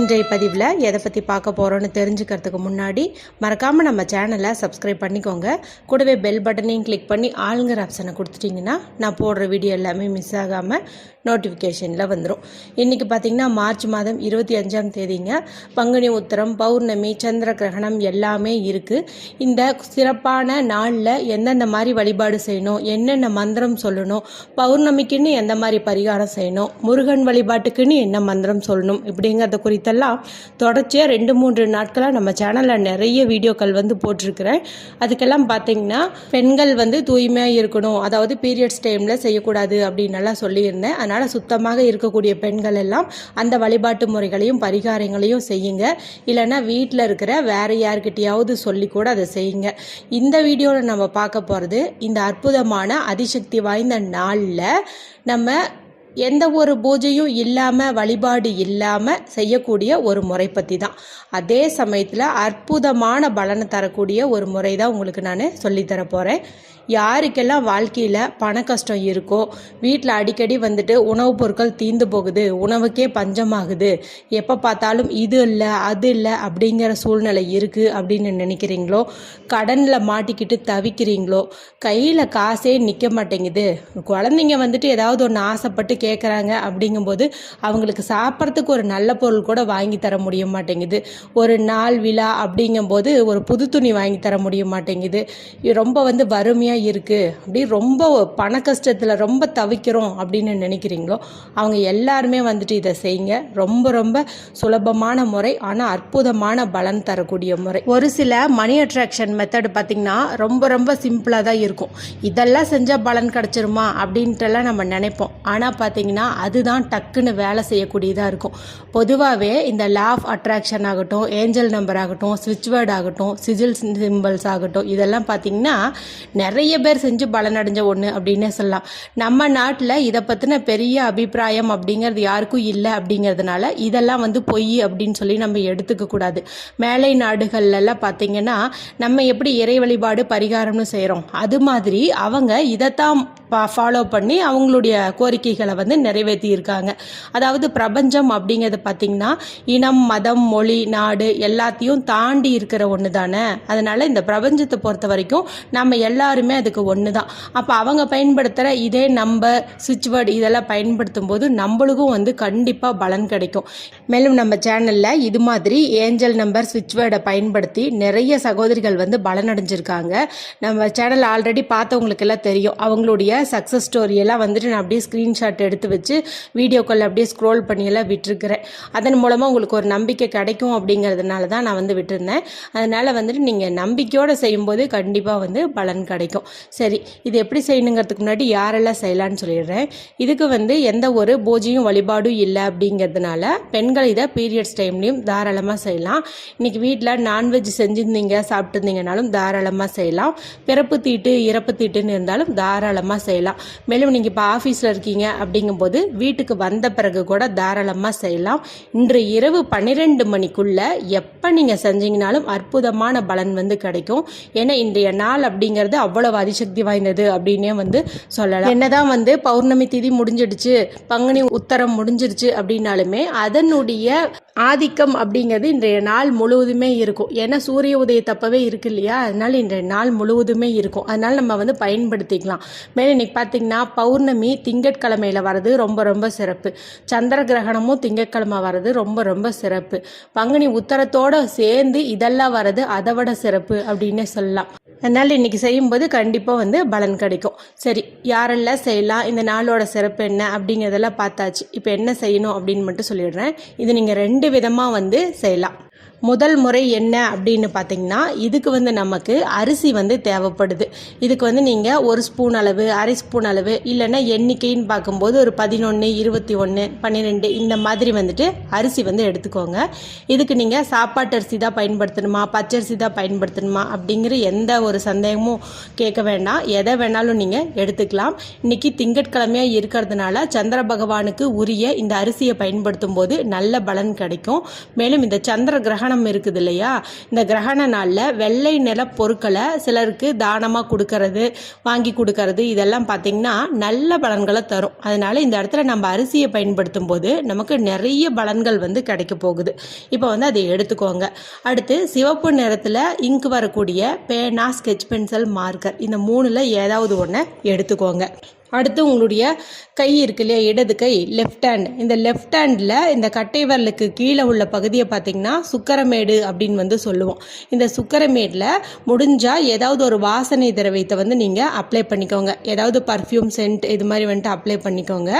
இன்றைய பதிவில் எதை பற்றி பார்க்க போகிறோன்னு தெரிஞ்சுக்கிறதுக்கு முன்னாடி மறக்காமல் நம்ம சேனலை சப்ஸ்கிரைப் பண்ணிக்கோங்க. கூடவே பெல் பட்டனையும் கிளிக் பண்ணி ஆளுங்கிற ஆப்ஷனை கொடுத்துட்டிங்கன்னா நான் போடுற வீடியோ எல்லாமே மிஸ் ஆகாமல் நோட்டிஃபிகேஷனில் வந்துடும் இன்றைக்கி பார்த்திங்கன்னா மார்ச் மாதம் இருபத்தி அஞ்சாம் தேதிங்க. பங்குனி உத்தரம் பௌர்ணமி சந்திர கிரகணம் எல்லாமே இருக்குது இந்த சிறப்பான நாளில் எந்தெந்த மாதிரி வழிபாடு செய்யணும் என்னென்ன மந்திரம் சொல்லணும் பௌர்ணமிக்குன்னு எந்த மாதிரி பரிகாரம் செய்யணும் முருகன் வழிபாட்டுக்குன்னு என்ன மந்திரம் சொல்லணும் இப்படிங்கிறத குறித்து குறித்தெல்லாம் தொடர்ச்சியாக ரெண்டு மூன்று நாட்களாக நம்ம சேனலில் நிறைய வீடியோக்கள் வந்து போட்டிருக்கிறேன். அதுக்கெல்லாம் பார்த்தீங்கன்னா பெண்கள் வந்து தூய்மையாக இருக்கணும். அதாவது பீரியட்ஸ் டைமில் செய்யக்கூடாது அப்படின்னு எல்லாம் சொல்லியிருந்தேன். அதனால் சுத்தமாக இருக்கக்கூடிய பெண்கள் எல்லாம் அந்த வழிபாட்டு முறைகளையும் பரிகாரங்களையும் செய்யுங்க. இல்லைன்னா வீட்டில் இருக்கிற வேற யார்கிட்டையாவது சொல்லி கூட அதை செய்யுங்க. இந்த வீடியோவில் நம்ம பார்க்க போகிறது இந்த அற்புதமான அதிசக்தி வாய்ந்த நாளில் நம்ம எந்த ஒரு பூஜையும் இல்லாமல் வழிபாடு இல்லாமல் செய்யக்கூடிய ஒரு முறை பற்றி தான் அதே சமயத்தில் அற்புதமான பலனை தரக்கூடிய ஒரு முறை தான் உங்களுக்கு நான் சொல்லித்தர போகிறேன் யாருக்கெல்லாம் வாழ்க்கையில் பண கஷ்டம் இருக்கோ வீட்டில் அடிக்கடி வந்துட்டு உணவுப் பொருட்கள் தீந்து போகுது உணவுக்கே பஞ்சமாகுது. எப்போ பார்த்தாலும் இது இல்லை அது இல்லை அப்படிங்கிற சூழ்நிலை இருக்குது அப்படின்னு நினைக்கிறீங்களோ கடனில் மாட்டிக்கிட்டு தவிக்கிறீங்களோ கையில் காசே நிற்க மாட்டேங்குது. குழந்தைங்க வந்துட்டு ஏதாவது ஒன்று ஆசைப்பட்டு கேட்குறாங்க அப்படிங்கும்போது அவங்களுக்கு சாப்பிட்றதுக்கு ஒரு நல்ல பொருள் கூட வாங்கி தர முடிய மாட்டேங்குது. ஒரு நாள் விழா அப்படிங்கும்போது ஒரு புது துணி வாங்கி தர முடிய மாட்டேங்குது. ரொம்ப வந்து வறுமையாக இருக்குது அப்படி ரொம்ப பண கஷ்டத்தில் ரொம்ப தவிக்கிறோம் அப்படின்னு நினைக்கிறீங்களோ அவங்க எல்லாருமே வந்துட்டு இதை செய்யுங்க. ரொம்ப ரொம்ப சுலபமான முறை ஆனால் அற்புதமான பலன் தரக்கூடிய முறை. ஒரு சில மணி அட்ராக்ஷன் மெத்தட் பார்த்திங்கன்னா ரொம்ப ரொம்ப சிம்பிளாக தான் இருக்கும். இதெல்லாம் செஞ்சால் பலன் கிடச்சிருமா அப்படின்ட்டுலாம் நம்ம நினைப்போம். ஆனால் பார்த்திங்கன்னா அதுதான் டக்குன்னு வேலை செய்யக்கூடியதாக இருக்கும். பொதுவாகவே இந்த லா ஆஃப் அட்ராக்ஷன் ஆகட்டும் ஏஞ்சல் நம்பர் ஆகட்டும் ஸ்விட்ச் வேர்ட் ஆகட்டும் சிஜில் சிம்பிள்ஸ் ஆகட்டும் இதெல்லாம் பார்த்தீங்கன்னா நிறைய நிறைய பேர் செஞ்சு பலனடைஞ்ச ஒன்று அப்படின்னே சொல்லலாம். நம்ம நாட்டில் இதை பற்றின பெரிய அபிப்பிராயம் அப்படிங்கிறது யாருக்கும் இல்லை அப்படிங்கிறதுனால இதெல்லாம் வந்து பொய் அப்படின்னு சொல்லி நம்ம எடுத்துக்க கூடாது. மேலை நாடுகள்லாம் பார்த்தீங்கன்னா நம்ம எப்படி இறை வழிபாடு பரிகாரம்னு செய்கிறோம் அது மாதிரி அவங்க இதைத்தான் ஃபாலோ பண்ணி அவங்களுடைய கோரிக்கைகளை வந்து நிறைவேற்றியிருக்காங்க. அதாவது பிரபஞ்சம் அப்படிங்கிறது பார்த்திங்கன்னா இனம் மதம் மொழி நாடு எல்லாத்தையும் தாண்டி இருக்கிற ஒன்று தானே அதனால் இந்த பிரபஞ்சத்தை பொறுத்த வரைக்கும் நம்ம எல்லாருமே அதுக்கு ஒன்று தான் அப்போ அவங்க பயன்படுத்துகிற இதே நம்பர் சுவிட்ச்வேர்டு இதெல்லாம் பயன்படுத்தும் போது நம்மளுக்கும் வந்து கண்டிப்பாக பலன் கிடைக்கும். மேலும் நம்ம சேனலில் இது மாதிரி ஏஞ்சல் நம்பர் சுவிட்ச்வேர்டை பயன்படுத்தி நிறைய சகோதரிகள் வந்து பலனடைஞ்சிருக்காங்க. நம்ம சேனல் ஆல்ரெடி பார்த்தவங்களுக்கு எல்லாம் தெரியும். அவங்களுடைய சக்ஸஸ் ஸ்டோரியெல்லாம் வந்துட்டு நான் அப்படியே ஸ்க்ரீன்ஷாட் எடுத்து வச்சு வீடியோக்கள் அப்படியே ஸ்க்ரோல் பண்ணியெல்லாம் விட்டுருக்கிறேன். அதன் மூலமாக உங்களுக்கு ஒரு நம்பிக்கை கிடைக்கும் அப்படிங்கிறதுனால தான் நான் வந்து விட்டுருந்தேன். அதனால் வந்துட்டு நீங்கள் நம்பிக்கையோடு செய்யும்போது கண்டிப்பாக வந்து பலன் கிடைக்கும். சரி இது எப்படி செய்யணுங்கிறதுக்கு முன்னாடி யாரெல்லாம் செய்யலான்னு சொல்லிடுறேன். இதுக்கு வந்து எந்த ஒரு பூஜையும் வழிபாடும் இல்லை அப்படிங்கிறதுனால பெண்கள் இதை பீரியட்ஸ் டைம்லையும் தாராளமாக செய்யலாம். இன்றைக்கி வீட்டில் நான்வெஜ் செஞ்சுருந்தீங்க சாப்பிட்டுருந்தீங்கனாலும் தாராளமாக செய்யலாம். பிறப்பு தீட்டு இறப்பு தீட்டுன்னு இருந்தாலும் தாராளமாக செய்யலாம் மேலும் நீங்கள் இப்போ ஆஃபீஸில் இருக்கீங்க அப்படிங்கும்போது வீட்டுக்கு வந்த பிறகு கூட தாராளமாக செய்யலாம். இன்று இரவு பன்னிரெண்டு மணிக்குள்ள எப்போ நீங்கள் செஞ்சீங்கனாலும் அற்புதமான பலன் வந்து கிடைக்கும். ஏன்னா இன்றைய நாள் அப்படிங்கிறது அவ்வளவு அதிசக்தி வாய்ந்தது அப்படின்னே வந்து சொல்லலாம். என்னதான் வந்து பௌர்ணமி திதி முடிஞ்சிடுச்சு பங்குனி உத்தரம் முடிஞ்சிடுச்சு அப்படின்னாலுமே அதனுடைய ஆதிக்கம் அப்படிங்கிறது இன்றைய நாள் முழுவதுமே இருக்கும். ஏன்னா சூரிய உதயத்தப்பவே இருக்கு இல்லையா? அதனால இன்றைய நாள் முழுவதுமே இருக்கும். அதனால நம்ம வந்து பயன்படுத்திக்கலாம். மேலும் இன்னைக்கு பார்த்தீங்கன்னா பௌர்ணமி திங்கட்கிழமையில வர்றது ரொம்ப ரொம்ப சிறப்பு. சந்திர கிரகணமும் திங்கட்கிழமை வர்றது ரொம்ப ரொம்ப சிறப்பு. பங்குனி உத்தரத்தோட சேர்ந்து இதெல்லாம் வர்றது அதை விட சிறப்பு அப்படின்னே சொல்லலாம். அதனால் இன்றைக்கி செய்யும்போது கண்டிப்பாக வந்து பலன் கிடைக்கும். சரி யாரெல்லாம் செய்யலாம்? இந்த நாளோட சிறப்பு என்ன? அப்படிங்கிறதெல்லாம் பார்த்தாச்சு. இப்போ என்ன செய்யணும் அப்படின்னு மட்டும் சொல்லிடுறேன். இது நீங்கள் ரெண்டு விதமாக வந்து செய்யலாம். முதல் முறை என்ன அப்படின்னு பார்த்தீங்கன்னா இதுக்கு வந்து நமக்கு அரிசி வந்து தேவைப்படுது. இதுக்கு வந்து நீங்கள் ஒரு ஸ்பூன் அளவு அரை ஸ்பூன் அளவு இல்லைன்னா எண்ணிக்கைன்னு பார்க்கும்போது ஒரு பதினொன்று இருபத்தி ஒன்று பன்னிரெண்டு இந்த மாதிரி வந்துட்டு அரிசி வந்து எடுத்துக்கோங்க. இதுக்கு நீங்கள் சாப்பாட்டு அரிசி தான் பயன்படுத்தணுமா பச்சரிசி தான் பயன்படுத்தணுமா அப்படிங்கிற எந்த ஒரு சந்தேகமும் கேட்க வேண்டாம். எதை வேணாலும் நீங்கள் எடுத்துக்கலாம். இன்னைக்கு திங்கட்கிழமையாக இருக்கிறதுனால சந்திர பகவானுக்கு உரிய இந்த அரிசியை பயன்படுத்தும் போது நல்ல பலன் கிடைக்கும். மேலும் இந்த சந்திர கிரகணம் கிரகணம் இருக்குது இல்லையா? இந்த கிரகண நாளில் வெள்ளை நிற பொருட்களை சிலருக்கு தானமாக கொடுக்கறது வாங்கி கொடுக்கறது இதெல்லாம் பார்த்திங்கன்னா நல்ல பலன்களை தரும். அதனால் இந்த இடத்துல நம்ம அரிசியை பயன்படுத்தும் போது நமக்கு நிறைய பலன்கள் வந்து கிடைக்க போகுது. இப்போ வந்து அதை எடுத்துக்கோங்க. அடுத்து சிவப்பு நிறத்தில் இங்கு வரக்கூடிய பேனா ஸ்கெட்ச் பென்சில் மார்க்கர் இந்த மூணில் ஏதாவது ஒன்று எடுத்துக்கோங்க. அடுத்து உங்களுடைய கை இருக்கு இல்லையா இடது கை லெஃப்ட் ஹேண்ட் இந்த லெஃப்ட் ஹேண்டில் இந்த கட்டை விரலுக்கு கீழே உள்ள பகுதியை பார்த்தீங்கன்னா சுக்கரமேடு அப்படின்னு வந்து சொல்லுவோம். இந்த சுக்கரமேடில் முடிஞ்சால் ஏதாவது ஒரு வாசனை திரவியத்தை வந்து நீங்கள் அப்ளை பண்ணிக்கோங்க. ஏதாவது பர்ஃப்யூம் சென்ட் இது மாதிரி வந்துட்டு அப்ளை பண்ணிக்கோங்க.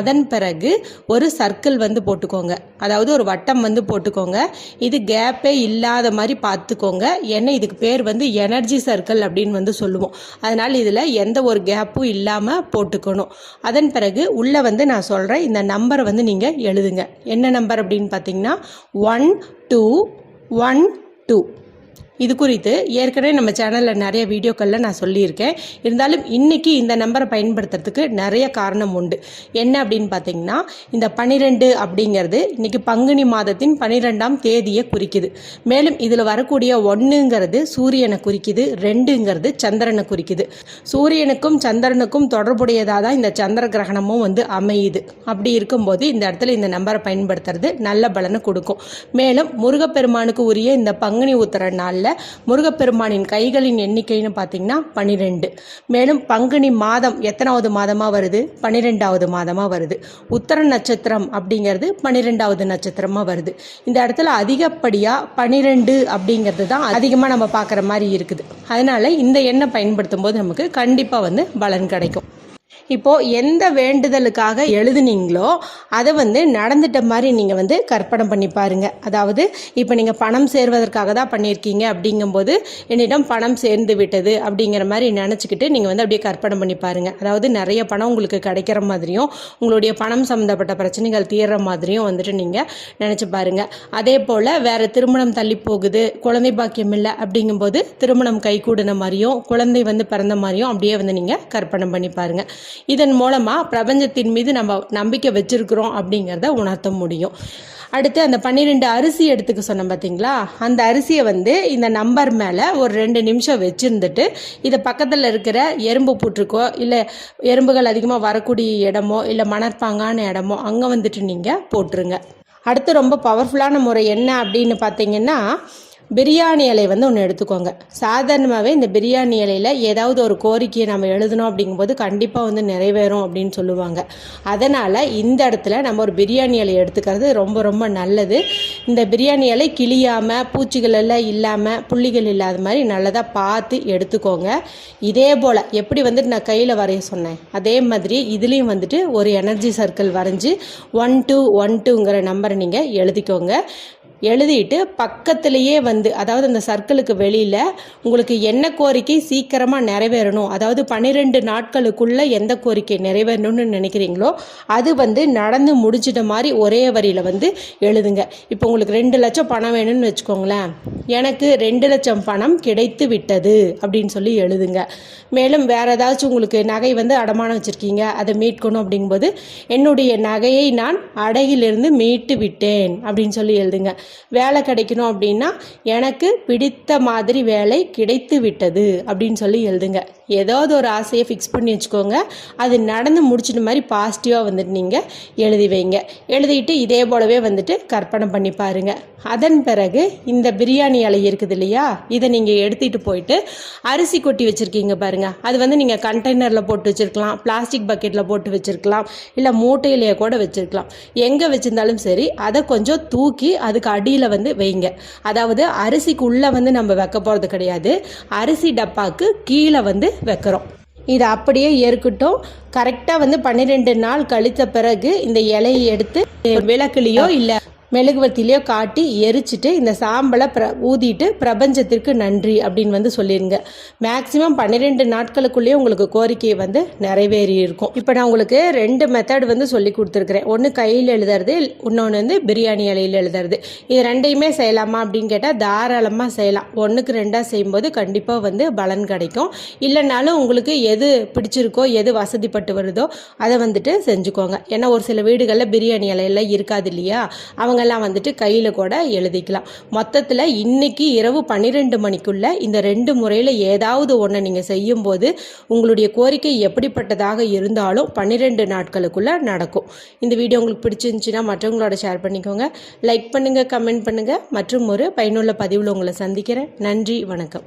அதன் பிறகு ஒரு சர்க்கிள் வந்து போட்டுக்கோங்க. அதாவது ஒரு வட்டம் வந்து போட்டுக்கோங்க. இது கேப்பே இல்லாத மாதிரி பார்த்துக்கோங்க. ஏன்னா இதுக்கு பேர் வந்து எனர்ஜி சர்க்கிள் அப்படின்னு வந்து சொல்லுவோம். அதனால் இதில் எந்த ஒரு கேப்பும் இல்லாமல் போட்டுக்கணும். அதன் பிறகு உள்ளே வந்து நான் சொல்கிறேன் இந்த நம்பரை வந்து நீங்கள் எழுதுங்க. என்ன நம்பர் அப்படின்னு பார்த்தீங்கன்னா ஒன் டூ ஒன் டூ இது குறித்து ஏற்கனவே நம்ம சேனலில் நிறைய வீடியோக்களில் நான் சொல்லியிருக்கேன். இருந்தாலும் இன்றைக்கி இந்த நம்பரை பயன்படுத்துறதுக்கு நிறைய காரணம் உண்டு. என்ன அப்படின்னு பார்த்தீங்கன்னா இந்த பனிரெண்டு அப்படிங்கிறது இன்றைக்கி பங்குனி மாதத்தின் பனிரெண்டாம் தேதியை குறிக்குது. மேலும் இதில் வரக்கூடிய ஒன்றுங்கிறது சூரியனை குறிக்குது ரெண்டுங்கிறது சந்திரனை குறிக்குது. சூரியனுக்கும் சந்திரனுக்கும் தொடர்புடையதாக தான் இந்த சந்திர கிரகணமும் வந்து அமையுது. அப்படி இருக்கும்போது இந்த இடத்துல இந்த நம்பரை பயன்படுத்துறது நல்ல பலனை கொடுக்கும். மேலும் முருகப்பெருமானுக்கு உரிய இந்த பங்குனி உத்தர நாளில் முருகப்பெருமானின் கைகளின் எண்ணிக்கைன்னு பார்த்தீங்கன்னா பன்னிரெண்டு மேலும் பங்குனி மாதம் எத்தனாவது மாதமாக வருது? பன்னிரெண்டாவது மாதமாக வருது. உத்தர நட்சத்திரம் அப்படிங்கிறது பன்னிரெண்டாவது நட்சத்திரமாக வருது. இந்த இடத்துல அதிகப்படியாக பன்னிரெண்டு அப்படிங்கிறது தான் அதிகமாக நம்ம பார்க்குற மாதிரி இருக்குது. அதனால் இந்த எண்ணெய் பயன்படுத்தும் போது நமக்கு கண்டிப்பாக வந்து பலன் கிடைக்கும். இப்போது எந்த வேண்டுதலுக்காக எழுதுனீங்களோ அதை வந்து நடந்துட்ட மாதிரி நீங்கள் வந்து கற்பனை பண்ணி பாருங்க. அதாவது இப்போ நீங்கள் பணம் சேர்வதற்காக தான் பண்ணியிருக்கீங்க அப்படிங்கும்போது என்னிடம் பணம் சேர்ந்து விட்டது அப்படிங்கிற மாதிரி நினச்சிக்கிட்டு நீங்கள் வந்து அப்படியே கற்பனை பண்ணி பாருங்க. அதாவது நிறைய பணம் உங்களுக்கு கிடைக்கிற மாதிரியும் உங்களுடைய பணம் சம்மந்தப்பட்ட பிரச்சனைகள் தீர்ற மாதிரியும் வந்துட்டு நீங்கள் நினச்சி பாருங்க. அதே போல் வேறு திருமணம் தள்ளி போகுது குழந்தை பாக்கியம் இல்லை அப்படிங்கும்போது திருமணம் கைகூடின மாதிரியும் குழந்தை வந்து பிறந்த மாதிரியும் அப்படியே வந்து நீங்கள் கற்பனை பண்ணி பாருங்க. இதன் மூலமாக பிரபஞ்சத்தின் மீது நம்ம நம்பிக்கை வச்சுருக்கிறோம் அப்படிங்கிறத உணர்த்த முடியும். அடுத்து அந்த பன்னிரெண்டு அரிசி எடுத்துக்க சொன்னோம் பார்த்தீங்களா அந்த அரிசியை வந்து இந்த நம்பர் மேலே ஒரு ரெண்டு நிமிஷம் வச்சுருந்துட்டு இதை பக்கத்தில் இருக்கிற எறும்பு புற்றுக்கோ இல்லை எறும்புகள் அதிகமாக வரக்கூடிய இடமோ இல்லை மணற்பாங்கான இடமோ அங்கே வந்துட்டு நீங்கள் போட்டுருங்க. அடுத்து ரொம்ப பவர்ஃபுல்லான முறை என்ன அப்படின்னு பார்த்தீங்கன்னா பிரியாணி இலை வந்து ஒன்று எடுத்துக்கோங்க. சாதாரணமாகவே இந்த பிரியாணி இலையில் ஏதாவது ஒரு கோரிக்கையை நம்ம எழுதணும் அப்படிங்கும்போது கண்டிப்பாக வந்து நிறைவேறும் அப்படின்னு சொல்லுவாங்க. அதனால் இந்த இடத்துல நம்ம ஒரு பிரியாணி இலை எடுத்துக்கிறது ரொம்ப ரொம்ப நல்லது. இந்த பிரியாணி இலை கிளியாமல் பூச்சிகள் எல்லாம் இல்லாமல் புள்ளிகள் இல்லாத மாதிரி நல்லதாக பார்த்து எடுத்துக்கோங்க. இதே போல் எப்படி வந்துட்டு நான் கையில் வரைய சொன்னேன். அதே மாதிரி இதுலேயும் வந்துட்டு ஒரு எனர்ஜி சர்க்கிள் வரைஞ்சி ஒன் டூ ஒன் டூங்கிற நம்பரை நீங்கள் எழுதிக்கோங்க. எழுதிட்டு பக்கத்துலேயே வந்து அதாவது அந்த சர்க்கிளுக்கு வெளியில் உங்களுக்கு என்ன கோரிக்கை சீக்கிரமாக நிறைவேறணும் அதாவது பன்னிரெண்டு நாட்களுக்குள்ளே எந்த கோரிக்கை நிறைவேறணும்னு நினைக்கிறீங்களோ அது வந்து நடந்து முடிஞ்சிட்ட மாதிரி ஒரே வரியில் வந்து எழுதுங்க. இப்போ உங்களுக்கு ரெண்டு லட்சம் பணம் வேணும்னு வச்சுக்கோங்களேன். எனக்கு ரெண்டு லட்சம் பணம் கிடைத்து விட்டது அப்படின்னு சொல்லி எழுதுங்க. மேலும் வேறு ஏதாச்சும் உங்களுக்கு நகை வந்து அடமானம் வச்சுருக்கீங்க அதை மீட்கணும் அப்படிங்கும்போது என்னுடைய நகையை நான் அடையிலிருந்து மீட்டு விட்டேன் அப்படின்னு சொல்லி எழுதுங்க. வேலை கிடைக்கணும் அப்படின்னா எனக்கு பிடித்த மாதிரி வேலை கிடைத்து விட்டது அப்படின்னு சொல்லி எழுதுங்க. ஏதாவது ஒரு ஆசையை ஃபிக்ஸ் பண்ணி வச்சுக்கோங்க. அது நடந்து முடிச்சிட்ட மாதிரி பாசிட்டிவாக வந்துட்டு நீங்கள் எழுதி வைங்க. எழுதிட்டு இதே போலவே வந்துட்டு கற்பனை பண்ணி பாருங்க. அதன் பிறகு இந்த பிரியாணி இலை இருக்குது இல்லையா? இதை நீங்கள் எடுத்துகிட்டு போயிட்டு அரிசி கொட்டி வச்சுருக்கீங்க பாருங்கள் அது வந்து நீங்கள் கண்டெய்னரில் போட்டு வச்சுருக்கலாம். பிளாஸ்டிக் பக்கெட்டில் போட்டு வச்சுருக்கலாம். இல்லை மூட்டையிலேயே கூட வச்சுருக்கலாம். எங்கே வச்சுருந்தாலும் சரி அதை கொஞ்சம் தூக்கி அதுக்கு அடியில் வந்து வைங்க. அதாவது அரிசிக்கு உள்ளே வந்து நம்ம வைக்க போகிறது கிடையாது. அரிசி டப்பாக்கு கீழே வந்து வைக்கிறோம். இது அப்படியே ஏற்கட்டும். கரெக்டாக வந்து பன்னிரெண்டு நாள் கழித்த பிறகு இந்த இலையை எடுத்து விளக்குலையோ இல்லை மெழுகுவத்திலையோ காட்டி எரிச்சிட்டு இந்த சாம்பலை பிர ஊதிட்டு பிரபஞ்சத்திற்கு நன்றி அப்படின்னு வந்து சொல்லிடுங்க மேக்ஸிமம் பன்னிரெண்டு நாட்களுக்குள்ளேயே உங்களுக்கு கோரிக்கை வந்து நிறைவேறி இருக்கும். இப்போ நான் உங்களுக்கு ரெண்டு மெத்தட் வந்து சொல்லி கொடுத்துருக்குறேன். ஒன்று கையில் எழுதுறது இன்னொன்று வந்து பிரியாணி இலையில் எழுதுறது. இது ரெண்டையுமே செய்யலாமா அப்படின்னு கேட்டால் தாராளமாக செய்யலாம். ஒன்றுக்கு ரெண்டாக செய்யும்போது கண்டிப்பாக வந்து பலன் கிடைக்கும். இல்லைனாலும் உங்களுக்கு எது பிடிச்சிருக்கோ எது வசதிப்பட்டு வருதோ அதை வந்துட்டு செஞ்சுக்கோங்க. ஏன்னா ஒரு சில வீடுகளில் பிரியாணி இலையெல்லாம் இருக்காது இல்லையா? அவங்க அவங்கெல்லாம் வந்துட்டு கையில் கூட எழுதிக்கலாம். மொத்தத்தில் இன்னைக்கு இரவு பன்னிரெண்டு மணிக்குள்ளே இந்த ரெண்டு முறையில் ஏதாவது ஒன்றை நீங்கள் செய்யும்போது உங்களுடைய கோரிக்கை எப்படிப்பட்டதாக இருந்தாலும் பன்னிரெண்டு நாட்களுக்குள்ளே நடக்கும். இந்த வீடியோ உங்களுக்கு பிடிச்சிருந்துச்சின்னா மற்றவங்களோட ஷேர் பண்ணிக்கோங்க. லைக் பண்ணுங்கள் கமெண்ட் பண்ணுங்கள் மற்றும் ஒரு பயனுள்ள பதிவில் உங்களை சந்திக்கிறேன். நன்றி வணக்கம்.